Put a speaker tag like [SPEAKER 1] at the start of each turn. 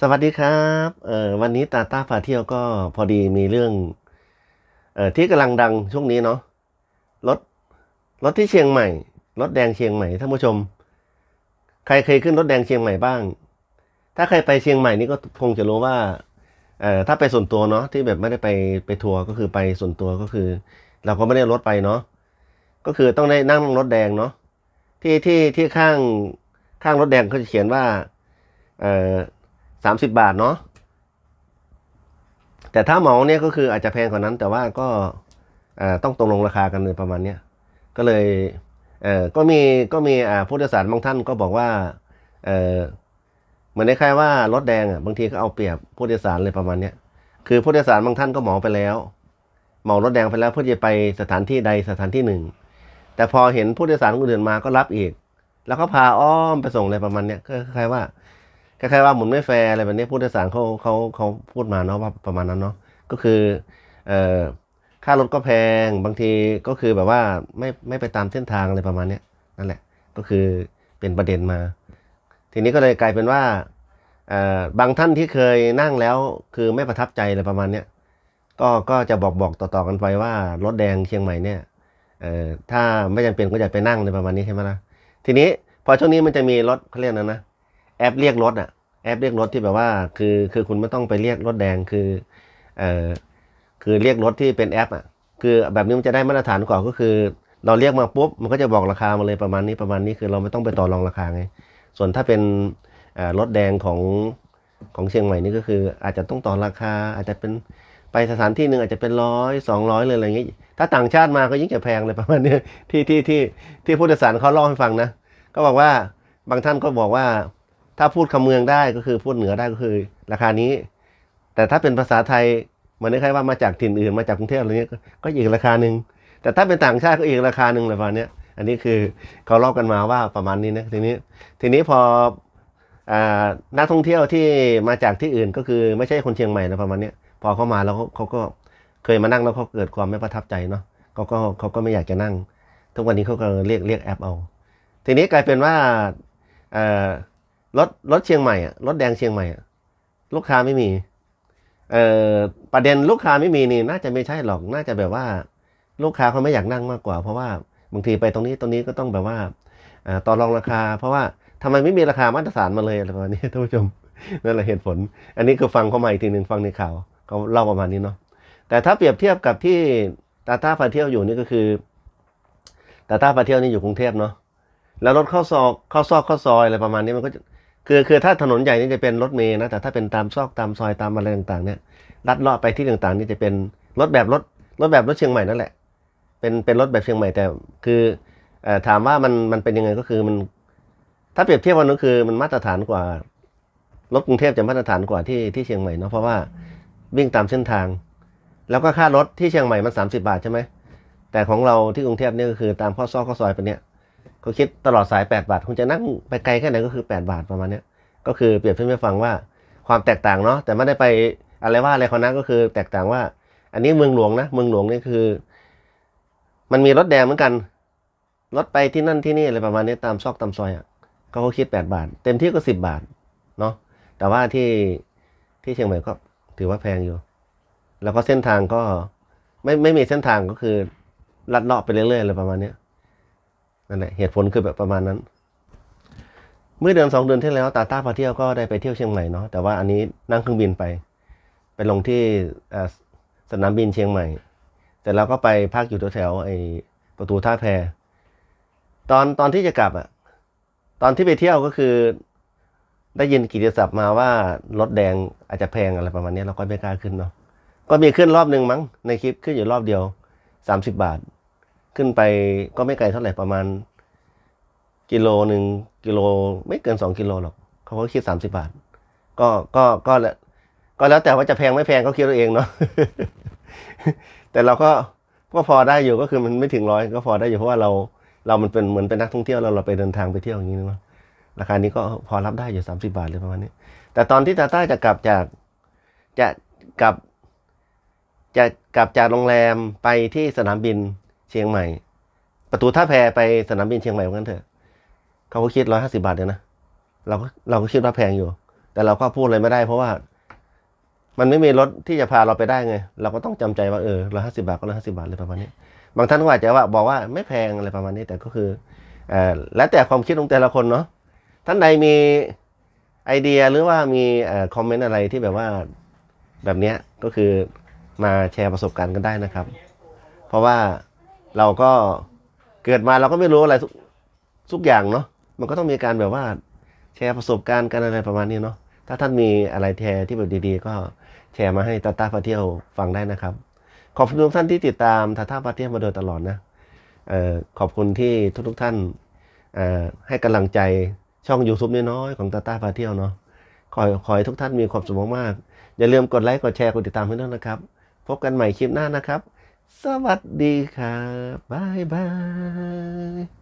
[SPEAKER 1] สวัสดีครับเอ่อวันนี้ตาต้าพาเที่ยวก็พอดีมีเรื่องเอ่อที่กำลังดังช่วงนี้เนาะรถรถที่เชียงใหม่ รถแดงเชียงใหม่ท่านผู้ชม ใครเคยขึ้นรถแดงเชียงใหม่บ้าง ถ้าใครไปเชียงใหม่นี่ก็คงจะรู้ว่าเอ่อถ้าไปส่วนตัวเนาะที่แบบไม่ได้ไปไปทัวร์ก็คือไปส่วนตัวก็คือ เราก็ไม่ได้รถไปเนาะก็คือต้องได้นั่งรถแดงเนาะที่ที่ที่ข้างข้างรถแดงเขาจะเขียนว่าเอ่อ สามสิบบาทเนาะแต่ถ้าเหมาเนี่ยก็คืออาจจะแพงกว่านั้น แต่ว่าก็ต้องตกลงราคากันเลยประมาณเนี้ยก็เลยเก็มีก็มีผู้โดยสารบางท่านก็บอกว่าเอ่อเหมือนคล้ายๆว่ารถแดงอะบางทีก็เอาเปรียบผู้โดยสารเลยประมาณเนี้ยคือผู้โดยสารบางท่านก็เหมาไปแล้ว เหมารถแดงไปแล้วเพื่อจะไปสถานที่ใดสถานที่หนึ่ง แต่พอเห็นผู้โดยสารคนอื่นมาก็รับอีก แล้วก็พาอ้อมไปส่งอะไรประมาณเนี้ยก็คล้ายๆว่า คล้ายๆว่าหมุนไม่แฟร์อะไรแบบนี้ผู้โดยสารเขาเขาเขาพูดมาเนาะว่าประมาณนั้นเนาะก็คือเอ่อค่ารถก็แพงบางทีก็คือแบบว่าไม่ไม่ไปตามเส้นทางอะไรประมาณเนี้ยนั่นแหละก็คือเป็นประเด็นมา ทีนี้ก็เลยกลายเป็นว่าเอ่อบางท่านที่เคยนั่งแล้วคือไม่ประทับใจอะไรประมาณเนี้ยก็ก็จะบอกบอกต่อๆกันไปว่ารถแดงเชียงใหม่เนี่ยเอ่อถ้าไม่จำเป็นก็อย่าไปนั่งในประมาณนี้ใช่ไหมล่ะทีนี้พอช่วงนี้มันจะมีรถเขาเรียกนะนะ แอปเรียกรถอะแอปเรียกรถที่แบบว่าคือคือคุณไม่ต้องไปเรียกรถแดงคือเอ่อคือเรียกรถที่เป็นแอปอะคือแบบนี้มันจะได้มาตรฐานกว่าก็คือ เราเรียกมาปุ๊บมันก็จะบอกราคามาเลยประมาณนี้ประมาณนี้คือเราไม่ต้องไปต่อรองราคาไงส่วนถ้าเป็นรถแดงของของเชียงใหม่นี่ก็คือ อาจจะต้องต่อราคา อาจจะเป็นไปสถานที่หนึ่งอาจจะเป็นร้อยสองร้อยเลยอะไรอย่างงี้ ถ้าต่างชาติมาก็ยิ่งจะแพงเลยประมาณนี้ที่ที่ที่ที่ผู้โดยสารเขาเล่าให้ฟังนะ ก็บอกว่าบางท่านก็บอกว่า ถ้าพูดคำเมืองได้ก็คือพูดเหนือได้ก็คือ ราคานี้ แต่ถ้าเป็นภาษาไทยมือนคล้ายๆว่ามาจากถิ่นอื่นมาจากกรุงเทพอะไรเงี้ยก็อีกราคาหนึ่งแต่ถ้าเป็นต่างชาติก็อีกราคาหนึ่งเลยประมาณนี้อันนี้คือเขาเล่ากันมาว่าประมาณนี้นะทีนี้ทีนี้พอนักท่องเที่ยวที่มาจากที่อื่นก็คือไม่ใช่คนเชียงใหม่นะประมาณนี้พอเขามาแล้วเขาก็เคยมานั่งแล้วเขาเกิดความไม่ประทับใจเนาะเขาก็เขาก็ไม่อยากจะนั่ง ทุกวันนี้เขาก็เรียกเรียกแอปเอา ทีนี้กลายเป็นว่า รถรถเชียงใหม่อะรถแดงเชียงใหม่อะลูกค้าไม่มีเอ่อประเด็นลูกค้าไม่มีนี่น่าจะไม่ใช่หรอกน่าจะแบบว่า ลูกค้าเขาไม่อยากนั่งมากกว่า เพราะว่าบางทีไปตรงนี้ตรงนี้ก็ต้องแบบว่าต่อรองราคา เพราะว่าทำไมไม่มีราคามาตรฐานมาเลยอะไรประมาณนี้ท่านผู้ชมนั่นแหละเหตุผล อันนี้คือฟังเข้ามาอีกทีหนึ่งฟังในข่าวเขาเล่าประมาณนี้เนาะแต่ถ้าเปรียบเทียบกับที่ตาต้าพาเที่ยวอยู่นี่ก็คือตาต้าพาเที่ยวนี่อยู่กรุงเทพเนาะแล้วรถเข้าซอกเข้าซอกเข้าซอยอะไรประมาณนี้มันก็ คือคือถ้าถนนใหญ่นี่จะเป็นรถเมล์นะแต่ถ้าเป็นตามซอกตามซอยตามอะไรต่างๆเนี่ยลัดเลาะไปที่ต่างๆ นี่จะเป็นรถแบบรถรถแบบรถเชียงใหม่นั่นแหละเป็นเป็นรถแบบเชียงใหม่แต่คือเอ่อถามว่ามันมันเป็นยังไงก็คือมัน ถ้าเปรียบเทียบกันก็คือมันมาตรฐานกว่ารถกรุงเทพจะมาตรฐานกว่าที่ที่เชียงใหม่เนาะเพราะว่าวิ่งตามเส้นทาง แล้วก็ค่ารถที่เชียงใหม่มัน 30 บาทใช่ไหมแต่ของเราที่กรุงเทพเนี่ยก็คือตามข้อซอกข้อซอยไปเนี่ย เขาคิดตลอดสาย 8 บาท คุณจะนั่งไปไกลแค่ไหนก็คือ 8 บาทประมาณนี้ก็คือเปรียบเทียบให้ฟังว่าความแตกต่างเนาะแต่ไม่ได้ไปอะไรว่าอะไรเขานะก็คือแตกต่างว่า อันนี้เมืองหลวงนะเมืองหลวงนี่คือ มันมีรถแดงเหมือนกันรถไปที่นั่นที่นี่อะไรประมาณนี้ตามซอกตามซอยอะเขาก็คิด 8 บาท เต็มที่ก็10บาทเนาะแต่ว่าที่ที่เชียงใหม่ก็ถือว่าแพงอยู่ แล้วก็เส้นทางก็ไม่ไม่มีเส้นทางก็คือลัดเลาะไปเรื่อยๆอะไรประมาณนี้ นั่นแหละเหตุผลคือแบบประมาณนั้น เมื่อเดือนสองเดือนที่แล้วตาต้าพาเที่ยวก็ได้ไปเที่ยวเชียงใหม่เนาะแต่ว่าอันนี้นั่งเครื่องบินไป ไปลงที่สนามบินเชียงใหม่ แต่เราก็ไปพักอยู่แถวๆไอ้ประตูท่าแพตอนตอนที่จะกลับอะตอนที่ไปเที่ยวก็คือได้ยินกิตติศัพท์มาว่ารถแดงอาจจะแพงอะไรประมาณนี้เราก็ไม่กล้าขึ้นเนาะก็มีขึ้นรอบหนึ่งมั้งในคลิปขึ้นอยู่รอบเดียวสามสิบบาท ขึ้นไปก็ไม่ไกลเท่าไหร่ประมาณ กิโลหนึ่งกิโลไม่เกินสองกิโลหรอกเขาก็คิดสามสิบาท ก็ก็ก็แล้วก็แล้วแต่ว่าจะแพงไม่แพงเขาคิดเอาเองเนาะแต่เราก็ก็พอได้อยู่ก็คือมันไม่ถึงร้อยก็พอได้อยู่เพราะว่าเราเรามันเป็นเหมือนเป็นนักท่องเที่ยวเราเราไปเดินทางไปเที่ยวอย่างนี้เนาะราคานี้ก็พอรับได้อยู่สามสิบาทเลยประมาณนี้ แต่ตอนที่ตาต้าจะกลับจากจะกลับ จะกลับจากโรงแรมไปที่สนามบิน เชียงใหม่ ประตูท่าแพไปสนามบินเชียงใหม่เหมือนกันเถอะเขาก็คิดร้อยห้าสิบาทเลยนะเราก็เราก็คิดว่าแพงอยู่ แต่เราก็พูดอะไรไม่ได้ เพราะว่า มันไม่มีรถที่จะพาเราไปได้ไง เราก็ต้องจำใจว่าเออร้อยห้าสิบาทก็ร้อยห้าสิบาทเลยประมาณนี้ บางท่านก็อาจจะว่าบอกว่าไม่แพงอะไรประมาณนี้ แต่ก็คือเอ่อแล้วแต่ความคิดของแต่ละคนเนาะท่านใดมีไอเดียหรือว่ามีเอ่อคอมเมนต์อะไรที่แบบว่าแบบเนี้ยก็คือมาแชร์ประสบการณ์กันได้นะครับ เพราะว่า เราก็เกิดมาเราก็ไม่รู้อะไรทุกทุกอย่างเนาะมันก็ต้องมีการแบบว่าแชร์ประสบการณ์กันอะไรประมาณนี้เนาะถ้าท่านมีอะไรแชร์ที่แบบดีๆ ก็แชร์มาให้ตาตาพาเที่ยวฟังได้นะครับ ขอบคุณทุกท่านที่ติดตามทาท่าพาเที่ยวมาโดยตลอดนะออขอบคุณที่ทุกๆท่านให้กำลังใจช่อง YouTube น้อยๆของตาตาพาเที่ยวเนาะขอขอให้ทุกท่านมีความสุขมากๆอย่าลืมกดไลค์กดแชร์กดติดตามให้ด้วยนะครับ พบกันใหม่คลิปหน้านะครับ สวัสดีครับบายบาย